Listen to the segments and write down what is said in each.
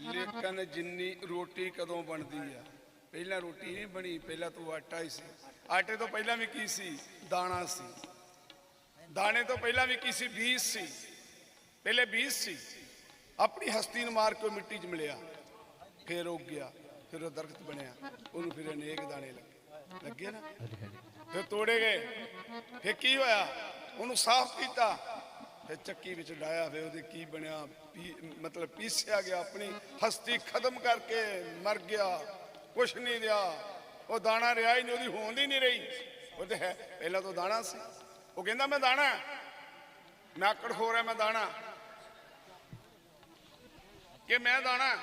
ਲੇਕਿਨ ਜਿੰਨੀ ਰੋਟੀ ਕਦੋਂ ਬਣਦੀ ਆ? ਪਹਿਲਾਂ ਰੋਟੀ ਨਹੀਂ ਬਣੀ ਪਹਿਲਾਂ ਤੋਂ ਆਟਾ ਹੀ ਸੀ। ਆਟੇ ਤੋਂ ਪਹਿਲਾਂ ਵੀ ਕੀ ਸੀ? ਦਾਣਾ ਸੀ। ਦਾਣੇ ਤੋਂ ਪਹਿਲਾਂ ਵੀ ਕੀ ਸੀ? ਬੀਜ ਸੀ। ਪਹਿਲੇ ਬੀਜ ਸੀ। ਆਪਣੀ ਹਸਤੀ ਨੂੰ ਮਾਰ ਕੇ ਮਿੱਟੀ 'ਚ ਮਿਲਿਆ। ਫਿਰ ਉੱਗ ਗਿਆ। ਫਿਰ ਉਹ ਦਰਖਤ ਬਣਿਆ। ਉਹਨੂੰ ਫਿਰ ਅਨੇਕ ਦਾਣੇ ਲੱਗੇ। ਲੱਗੇ ਨਾ? ਫਿਰ ਤੋੜੇ ਗਏ। ਫਿਰ ਕੀ ਹੋਇਆ? ਉਹਨੂੰ ਸਾਫ਼ ਕੀਤਾ। ਫਿਰ ਚੱਕੀ ਵਿੱਚ ਡਾਇਆ ਫਿਰ ਉਹਦੇ ਕੀ ਬਣਿਆ, ਪੀ- ਮਤਲਬ ਪੀਸਿਆ ਗਿਆ, ਆਪਣੀ ਹਸਤੀ ਖਤਮ ਕਰਕੇ ਮਰ ਗਿਆ, ਕੁਛ ਨਹੀਂ ਰਿਹਾ। ਉਹ ਦਾਣਾ ਰਿਹਾ ਹੀ ਨਹੀਂ, ਉਹਦੀ ਹੋਂਦ ਹੀ ਨਹੀਂ ਰਹੀ। ਉਹ ਤੇ ਹੈ, ਪਹਿਲਾਂ ਤਾਂ ਦਾਣਾ ਸੀ। ਉਹ ਕਹਿੰਦਾ, ਮੈਂ ਦਾਣਾ ਮੈਂ ਆਕੜ ਹੋ ਰਿਹਾ ਮੈਂ ਦਾਣਾ ਕਿ ਮੈਂ ਦਾਣਾ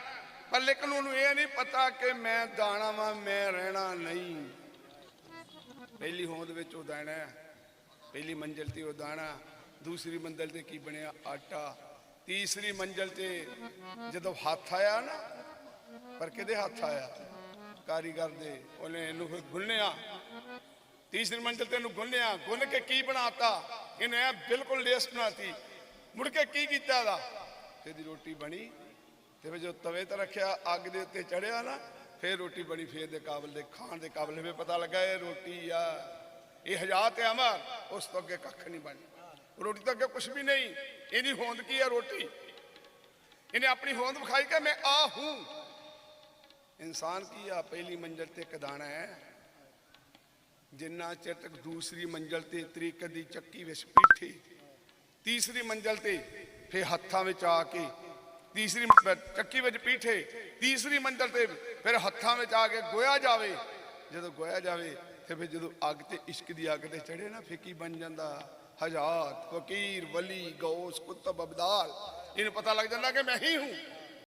ਪਰ ਲੇਕਿਨ ਉਹਨੂੰ ਇਹ ਨਹੀਂ ਪਤਾ ਕਿ ਮੈਂ ਦਾਣਾ ਵਾਂ, ਮੈਂ ਰਹਿਣਾ ਨਹੀਂ। ਪਹਿਲੀ ਹੋਂਦ ਵਿੱਚ ਉਹ ਦਾਣਾ ਪਹਿਲੀ ਮੰਜ਼ਿਲ ਤੇ ਉਹ ਦਾਣਾ ਦੂਸਰੀ ਮੰਜ਼ਲ ਤੇ ਕੀ ਬਣਿਆ? ਆਟਾ। ਤੀਸਰੀ ਮੰਜ਼ਲ ਤੇ ਜਦੋਂ ਹੱਥ ਆਇਆ ਨਾ, ਪਰ ਕਿਹਦੇ ਹੱਥ ਆਇਆ? ਕਾਰੀਗਰ ਦੇ। ਉਹਨੇ ਇਹਨੂੰ ਫਿਰ ਗੁੰਨਿਆ। ਤੀਸਰੀ ਮੰਜ਼ਲ ਤੇ ਇਹਨੂੰ ਗੁੰਨਿਆ। ਗੁੰਨ ਕੇ ਕੀ ਬਣਾਤਾ? ਇਹਨੇ ਐਂ ਬਿਲਕੁਲ ਲੇਸ ਬਣਾਤੀ। ਮੁੜ ਕੇ ਕੀ ਕੀਤਾ ਇਹਦਾ? ਤੇ ਰੋਟੀ ਬਣੀ। ਤੇ ਫਿਰ ਜੋ ਤਵੇ ਤੇ ਰੱਖਿਆ, ਅੱਗ ਦੇ ਉੱਤੇ ਚੜਿਆ ਨਾ, ਫਿਰ ਰੋਟੀ ਬਣੀ ਫੇਰ ਦੇ ਕਾਬਲ ਦੇ, ਖਾਣ ਦੇ ਕਾਬਲ। ਫਿਰ ਪਤਾ ਲੱਗਾ ਇਹ ਰੋਟੀ ਆ, ਇਹ ਹਜ਼ਾਤ ਹੈ ਅਮਰ, ਉਸ ਤੋਂ ਅੱਗੇ ਕੱਖ ਨਹੀਂ ਬਣੀ ਰੋਟੀ ਤੋਂ ਅੱਗੇ ਕੁਝ ਵੀ ਨਹੀਂ। ਇਹਦੀ ਹੋਂਦ ਕੀ ਹੈ ਰੋਟੀ? ਇਹਨੇ ਆਪਣੀ ਹੋਂਦ ਵਿਖਾਈ ਕਿ ਮੈਂ ਆ ਹੂੰ। ਇਨਸਾਨ ਕੀ ਆ? ਪਹਿਲੀ ਮੰਜ਼ਲ ਤੇ ਇੱਕ ਹੈ। ਜਿੰਨਾ ਚਿਰ ਤੱਕ ਦੂਸਰੀ ਮੰਜ਼ਲ ਤੇ ਤਰੀਕਤ ਦੀ ਚੱਕੀ ਵਿੱਚ ਪੀਠੀ ਤੀਸਰੀ ਮੰਜ਼ਲ ਤੇ ਫੇ ਹੱਥਾਂ ਵਿੱਚ ਆ ਕੇ ਤੀਸਰੀ ਚੱਕੀ ਵਿੱਚ ਪੀਠੇ ਤੀਸਰੀ ਮੰਜ਼ਲ ਤੇ ਫਿਰ ਹੱਥਾਂ ਵਿੱਚ ਆ ਕੇ ਗੋਇਆ ਜਾਵੇ। ਜਦੋਂ ਗੋਇਆ ਜਾਵੇ ਤੇ ਫਿਰ ਜਦੋਂ ਅੱਗ ਤੇ ਇਸ਼ਕ ਦੀ ਅੱਗ ਤੇ ਚੜੇ ਨਾ ਫੇ ਕੀ ਬਣ ਜਾਂਦਾ? ਹਜ਼ਾਤ ਫਕੀਰ, ਵਲੀ ਗੌਸ ਕੁਤਬ, ਅਬਦਾਲ। ਇਹਨੂੰ ਪਤਾ ਲੱਗ ਜਾਂਦਾ ਕਿ ਮੈਂ ਹੀ ਹੂੰ।